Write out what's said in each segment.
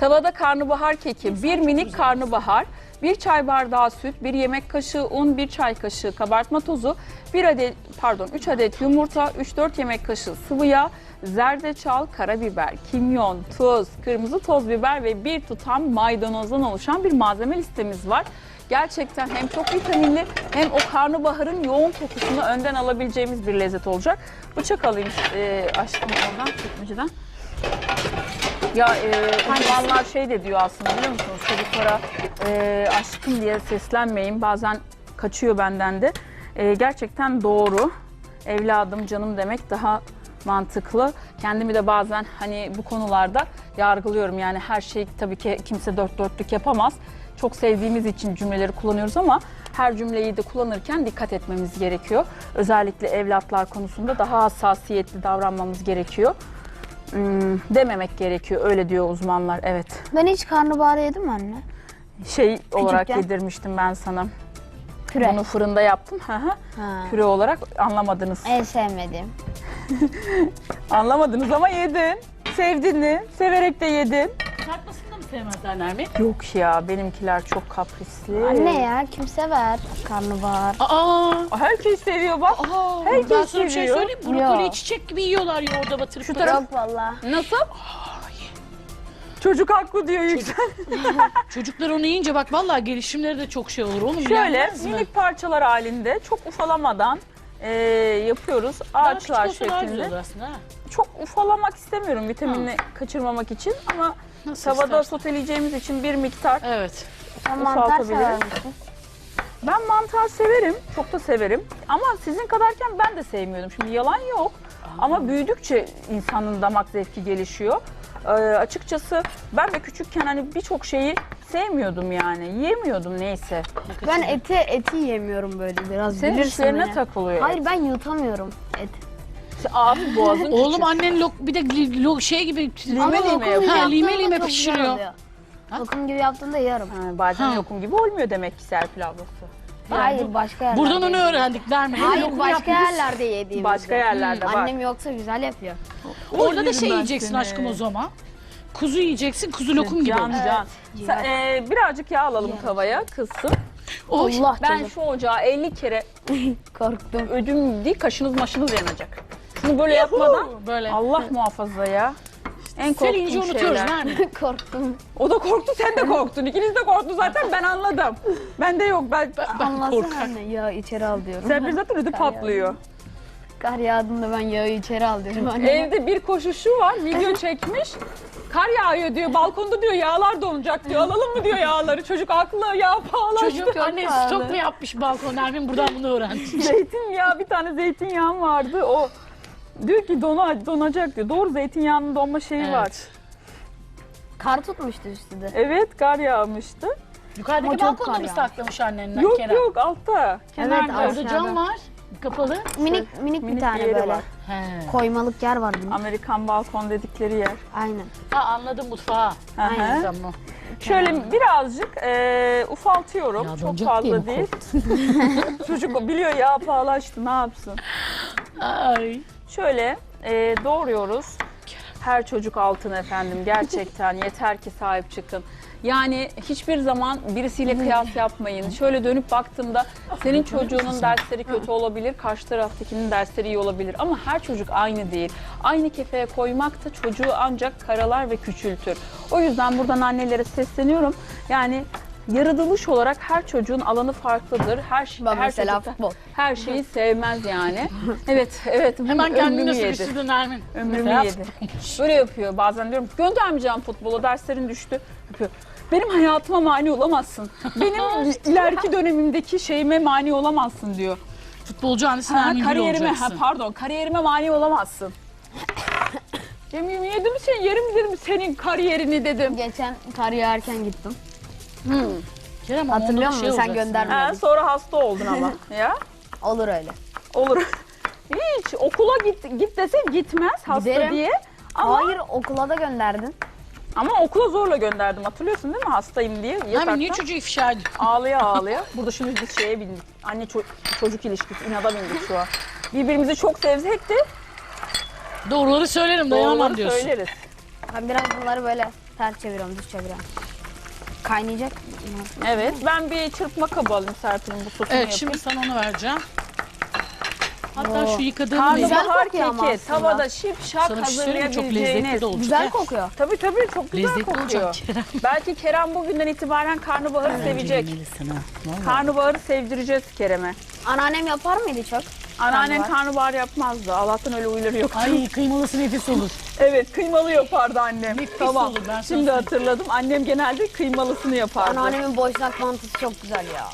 Tavada karnabahar keki, bir minik karnabahar, bir çay bardağı süt, bir yemek kaşığı un, bir çay kaşığı kabartma tozu, bir adet pardon 3 adet yumurta, 3-4 yemek kaşığı sıvı yağ, zerdeçal, karabiber, kimyon, tuz, kırmızı toz biber ve bir tutam maydanozdan oluşan bir malzeme listemiz var. Gerçekten hem çok vitaminli hem o karnabaharın yoğun kokusunu önden alabileceğimiz bir lezzet olacak. Bıçak alayım e, aşkım oradan çekmeceden. Ya e, uzmanlar şey de diyor aslında biliyor musunuz çocuklara e, aşkım diye seslenmeyin bazen kaçıyor benden de. E, gerçekten doğru evladım canım demek daha mantıklı. Kendimi de bazen hani bu konularda yargılıyorum yani her şey tabii ki kimse dört dörtlük yapamaz. Çok sevdiğimiz için cümleleri kullanıyoruz ama her cümleyi de kullanırken dikkat etmemiz gerekiyor. Özellikle evlatlar konusunda daha hassasiyetli davranmamız gerekiyor. Hmm, dememek gerekiyor öyle diyor uzmanlar evet. Ben hiç karnabahar yedim mi anne? Şey olarak Küçükken. yedirmiştim ben sana. Püre. Bunu fırında yaptım. Ha. Püre olarak anlamadınız. En sevmediğim. Anlamadınız ama yedin. Sevdin mi? Severek de yedin. Sevmezler Nermin? Yok ya benimkiler çok kaprisli. Anne ya kim sever karnabahar? Aa! Herkes seviyor bak. Aa, Herkes ben sana bir şey seviyor. söyleyeyim. Brokoli Yok. çiçek gibi yiyorlar yoğurda batırıp. Şu batırıp. Yok valla. Nasıl? Çocuk haklı diyor Yüksel. Çocuklar onu yiyince bak vallahi gelişimleri de çok şey olur. Oğlum Şöyle mi? minik parçalar halinde çok ufalamadan e, yapıyoruz. Ağaçlar şeklinde. aslında. ha. Çok ufalamak istemiyorum vitaminini kaçırmamak için ama Nasıl tavada istersen. soteleyeceğimiz için bir miktar Evet. Sen mantar Ufaltabilirim. sever misin? Ben mantar severim, çok da severim. Ama sizin kadarken ben de sevmiyordum. Şimdi yalan yok. Ama büyüdükçe insanın damak zevki gelişiyor. Ee, açıkçası ben de küçükken hani birçok şeyi sevmiyordum yani. Yiyemiyordum neyse. Ben eti eti yemiyorum böyle biraz. Senin bilirsin dişlerine beni. takılıyor. Hayır ben yutamıyorum et. Abi boğazın Oğlum küçük. annen lok, bir de li- lo, şey gibi Lime Ama lime lokum yapıyor. gibi Ha, lime yaptığında lime çok güzel pişiriyor. oluyor. Ha? Lokum gibi yaptığında yarım. Ha, bazen Ha. lokum gibi olmuyor demek ki Serpil ablası. Hayır başka yerlerde. Buradan onu öğrendik Nermin. Hayır Lokum başka yerlerde yediğimizde. Başka yerlerde var. Annem yoksa güzel yapıyor. Orada da şey yiyeceksin seni. aşkım o zaman. Kuzu yiyeceksin, kuzu lokum gibi. Can can. Evet. Sen, e, birazcık yağ alalım tavaya kızsın. Oy. Allah Ben canım. şu ocağı 50 kere Korktum. ödüm değil kaşınız maşınız yanacak. Şunu böyle yapmadan Böyle. Allah muhafaza ya. En Selince korktuğum unutuyoruz şeyler. Nermin. Korktum. O da korktu sen de korktun. İkiniz de korktu zaten ben anladım. Bende yok ben. Ben Anlasana korkar. anne yağı içeri al diyorum. Serpil zaten ödü patlıyor. Kar yağdığında ben yağı içeri al diyorum anne. Evde bir koşuşu var video çekmiş. Kar yağıyor diyor balkonda diyor yağlar donacak diyor. Alalım mı diyor yağları. Çocuk haklı yağ pahalaştı. Çocuk anne pahalı. stok mu yapmış balkon Nermin buradan bunu öğrendi. Zeytinyağı bir tane zeytinyağım vardı o. Diyor ki dona, donacak diyor. Doğru zeytinyağının donma şeyi Evet. var. Kar tutmuştu üstüde. Evet kar yağmıştı. Yukarıdaki çok balkonda kar mı saklamış annen Yok Kerem? yok altta. Kenarda. Evet, Orada cam var. Kapalı. Minik minik bir Minik tane yeri böyle. var. He. Koymalık yer var minik. Amerikan balkon dedikleri yer. Aynen. Ha anladım mutfağı. Hı hı. Aynen. Tamam. Şöyle birazcık e, ufaltıyorum. Ya Çok donacak diye mi fazla değil. Çocuk biliyor ya pahalaştı ne yapsın. Ay. Şöyle e, doğruyoruz. Her çocuk altın efendim gerçekten yeter ki sahip çıkın. Yani hiçbir zaman birisiyle kıyas yapmayın. Şöyle dönüp baktığımda senin çocuğunun dersleri kötü olabilir, karşı taraftakinin dersleri iyi olabilir. Ama her çocuk aynı değil. Aynı kefeye koymak da çocuğu ancak karalar ve küçültür. O yüzden buradan annelere sesleniyorum. Yani yaratılış olarak her çocuğun alanı farklıdır. Her şey Ben her mesela çocuk da futbol. her şeyi sevmez yani. Evet, evet. Hemen yedi. düşürdün Nermin? Ömrümü yedi. Böyle yapıyor bazen diyorum göndermeyeceğim futbola derslerin düştü. Yapıyor. Benim hayatıma mani olamazsın. Benim ileriki dönemimdeki şeyime mani olamazsın diyor. Futbolcu annesi Gül kariyerime, ha, pardon kariyerime mani olamazsın. Yemin yedim sen yerim dedim senin kariyerini dedim. Geçen kar yağarken gittim. Kerem ama Hatırlıyor onda musun? Sen olacaksın. gönderme. Ha, sonra hasta oldun ama ya. Olur öyle. Olur. Hiç okula git git desem gitmez hasta Giderim. diye. Ama Hayır okula da gönderdin. ama okula zorla gönderdim hatırlıyorsun değil mi hastayım diye. Nermin niye yataktan. çocuğu ifşa ediyorsun? Ağlaya ağlaya. Burada şimdi biz şeye bindik. Anne ço- çocuk ilişkisi inada bindik şu an. Birbirimizi çok sevsek de Doğruları söylerim dayanamam doğruları diyorsun. söyleriz. Ben biraz bunları böyle Ters çeviriyorum, düz çeviriyorum. Kaynayacak. mı? Evet ben bir çırpma kabı alayım Serpil'in bu sosunu Evet yapayım. şimdi sana onu vereceğim. Hatta Oo. şu yıkadığım Karnabahar Karnabahar kokuyor ama keki aslında. tavada şipşak sana bir şey söyleyeyim mi? Çok lezzetli hazırlayabileceğiniz. de olacak. Güzel kokuyor. Tabii tabii çok güzel Lezzetli kokuyor. olacak Kerem. Belki Kerem bugünden itibaren karnabaharı sevecek. Yemelisin ha. Vallahi. Karnabaharı sevdireceğiz Kerem'e. Anneannem yapar mıydı çok? Anneannem Karnabahar. karnabahar yapmazdı. Allah'tan öyle huyları yok. Ay kıymalısı nefis olur. Evet kıymalı yapardı annem. Nefis tamam. olur, ben sana Şimdi söyleyeyim. hatırladım. Annem genelde kıymalısını yapardı. Anneannemin boşnak mantısı çok güzel ya.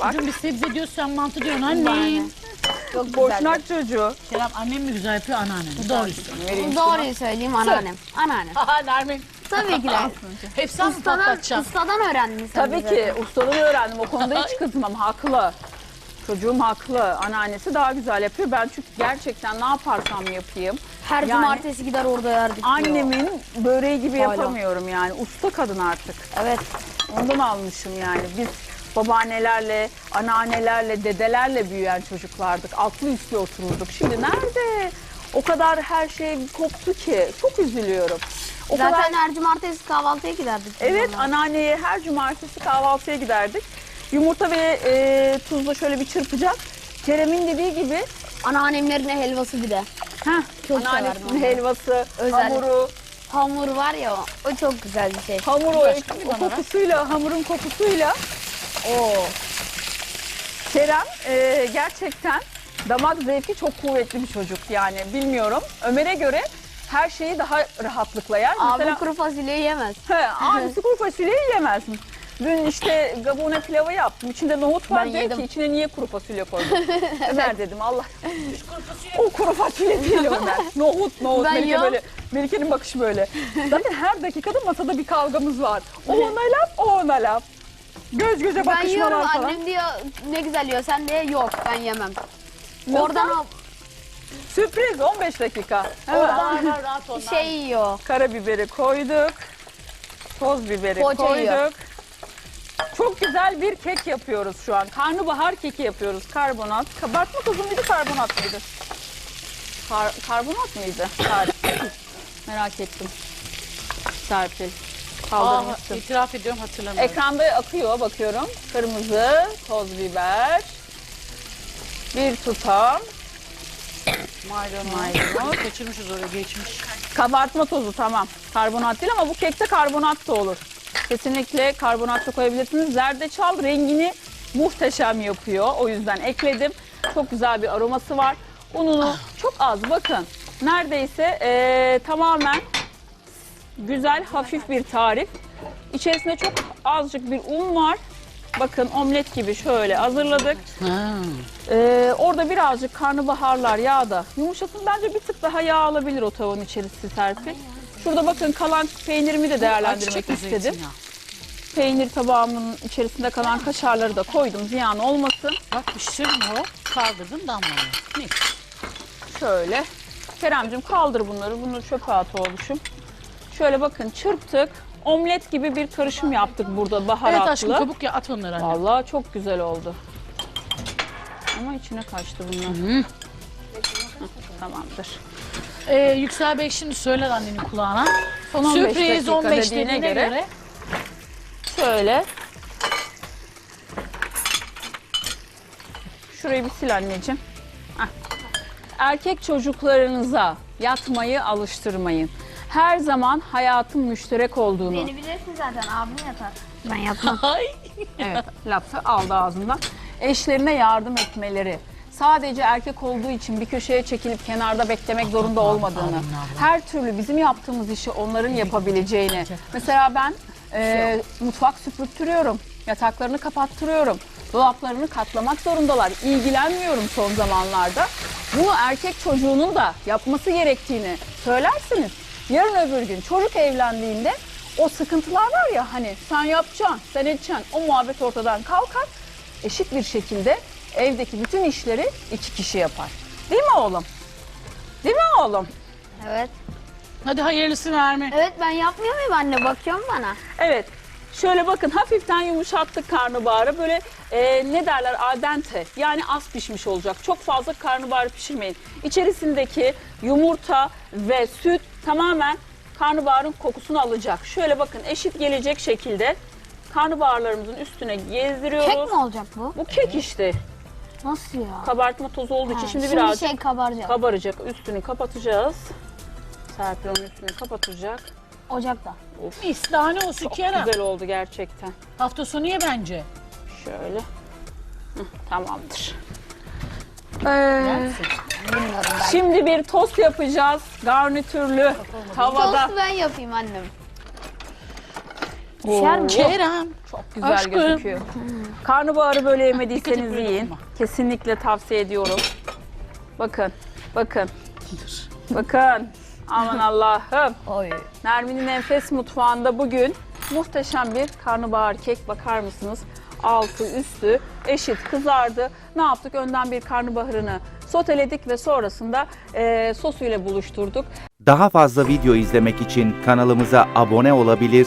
Bak. Bugün biz sebze diyoruz sen mantı diyorsun Anne. anne. Çok güzel. Boşnak çocuğu. Kerem annem mi güzel yapıyor anneannem. Doğru söylüyor. Doğruyu söyleyeyim anneannem. Anneannem. Aha Nermin. Tabii ki de. Hep sen mi Ustadan, patlatacaksın? ustadan öğrendin sen Tabii ki ustadan öğrendim. O konuda hiç kızmam. Haklı. Çocuğum haklı. Anneannesi daha güzel yapıyor. Ben çünkü gerçekten ne yaparsam yapayım. Her Yani- cumartesi gider orada yerdik. diyor. Annemin böreği gibi Hala. yapamıyorum yani. Usta kadın artık. Evet. Ondan almışım yani. Biz babaannelerle, anneannelerle, dedelerle büyüyen çocuklardık. Altlı üstlü otururduk. Şimdi nerede? O kadar her şey koptu ki. Çok üzülüyorum. O Zaten kadar her cumartesi kahvaltıya giderdik. Evet onunla. anneanneye her cumartesi kahvaltıya giderdik. Yumurta ve e, tuzla şöyle bir çırpacak. Kerem'in dediği gibi Anneannemlerin helvası bir de. heh, Çok anneannesinin onu. helvası, Özel. hamuru, Hamur var ya o, o çok güzel bir şey. hamur o, Başka bir o ver. kokusuyla, hamurun kokusuyla o Kerem e, gerçekten damak zevki çok kuvvetli bir çocuk yani bilmiyorum. Ömer'e göre her şeyi daha rahatlıkla yer. Abi Mesela- kuru fasulyeyi yemez. He, abisi kuru fasulyeyi yemez mi? Dün işte gabone pilavı yaptım. İçinde nohut var. Ben yedim. ki içine niye kuru fasulye koydun? Ömer dedim Allah. o kuru fasulye değil Ömer. Nohut, nohut. Ben Melike yiyorum. böyle, Melike'nin bakışı böyle. Zaten her dakikada masada bir kavgamız var. O ona laf, o ona laf. Göz göze Ben yiyorum falan. annem diyor ne güzel yiyor sen de yok ben yemem. Oradan o Sürpriz 15 dakika. Hemen. Oradan rahat ol. şey yiyor. Karabiberi koyduk. Toz biberi Poğaça koyduk. yiyor. Çok güzel bir kek yapıyoruz şu an. Karnabahar keki yapıyoruz. Karbonat. Kabartma tozu muydu, karbonat mıydı? Kar- karbonat mıydı? Tarif. Merak ettim. Serpil. Aa, Kaldırmıştım. itiraf ediyorum hatırlamıyorum. Ekranda akıyor bakıyorum. Kırmızı, toz biber. Bir tutam Maydanoz. maydanoz. Kaçırmışız oraya geçmiş. Kabartma tozu tamam. Karbonat değil ama bu kekte karbonat da olur. Kesinlikle karbonat da koyabilirsiniz. Zerdeçal rengini muhteşem yapıyor. O yüzden ekledim. Çok güzel bir aroması var. Ununu çok az bakın. Neredeyse eee, tamamen güzel hafif bir tarif. İçerisinde çok azıcık bir un var. Bakın omlet gibi şöyle hazırladık. Ha. Ee, orada birazcık karnabaharlar yağda yumuşasın. Bence bir tık daha yağ alabilir o tavanın içerisi Serpil. Şurada bakın kalan peynirimi de değerlendirmek istedim. Peynir tabağımın içerisinde kalan kaşarları da koydum ziyan olmasın. Bak pişirdin o. Kaldırdın damlıyor. Neyse. Şöyle. Keremcim kaldır bunları. Bunları çöpe at oğluşum. Şöyle bakın çırptık. Omlet gibi bir karışım yaptık burada baharatlı. Evet aşkım kabuk ya at onları anne. Vallahi çok güzel oldu. Ama içine kaçtı bunlar. Hı, Tamamdır. Ee, Yüksel Bey şimdi söyler annenin kulağına. Son 15 Sürpriz dakika 15 dediğine dediğine göre- göre. Şöyle. Şurayı bir sil anneciğim. Heh. Erkek çocuklarınıza yatmayı alıştırmayın. Her zaman hayatın müşterek olduğunu. Beni bilirsin zaten abim yatar. Ben yatmam. Ay. Evet, lafı aldı ağzından. Eşlerine yardım etmeleri. Sadece erkek olduğu için bir köşeye çekilip kenarda beklemek zorunda olmadığını, her türlü bizim yaptığımız işi onların yapabileceğini. Mesela ben e, mutfak süpürttürüyorum, yataklarını kapattırıyorum, dolaplarını katlamak zorundalar. İlgilenmiyorum son zamanlarda. Bunu erkek çocuğunun da yapması gerektiğini söylersiniz. Yarın öbür gün çocuk evlendiğinde o sıkıntılar var ya hani sen yapacaksın, sen edeceksin o muhabbet ortadan kalkar. Eşit bir şekilde evdeki bütün işleri iki kişi yapar. Değil mi oğlum? Değil mi oğlum? evet. Hadi hayırlısı verme. Evet ben yapmıyor muyum anne bakıyorum bana. Evet. Şöyle bakın hafiften yumuşattık karnabaharı. Böyle e, ne derler al dente yani az pişmiş olacak. Çok fazla karnabahar pişirmeyin. İçerisindeki yumurta ve süt tamamen karnabaharın kokusunu alacak. Şöyle bakın eşit gelecek şekilde karnabaharlarımızın üstüne gezdiriyoruz. Kek mi olacak bu? Bu kek işte. Nasıl ya? Kabartma tozu olduğu için Ha, şimdi biraz şey kabaracak. kabaracak. Üstünü kapatacağız. Serpil onun üstünü kapatacak. Ocakta. Mis daha ne olsun Çok Kerem. güzel oldu gerçekten. Hafta sonu ye bence. Şöyle. Hı, tamamdır. Ee, şimdi bir tost yapacağız. Garnitürlü tavada. Tost ben yapayım annem. Düşer mi? Kerem. Çok güzel Aşkım. gözüküyor. Karnabaharı böyle yemediyseniz yiyin. Kesinlikle tavsiye ediyorum. Bakın, bakın, bakın. Aman Allah'ım. Oy. Nermin'in Enfes Mutfağı'nda bugün muhteşem bir karnabahar kek bakar mısınız? Altı üstü eşit kızardı. Ne yaptık? Önden bir karnabaharını soteledik ve sonrasında eee sosuyla buluşturduk. Daha fazla video izlemek için kanalımıza abone olabilir,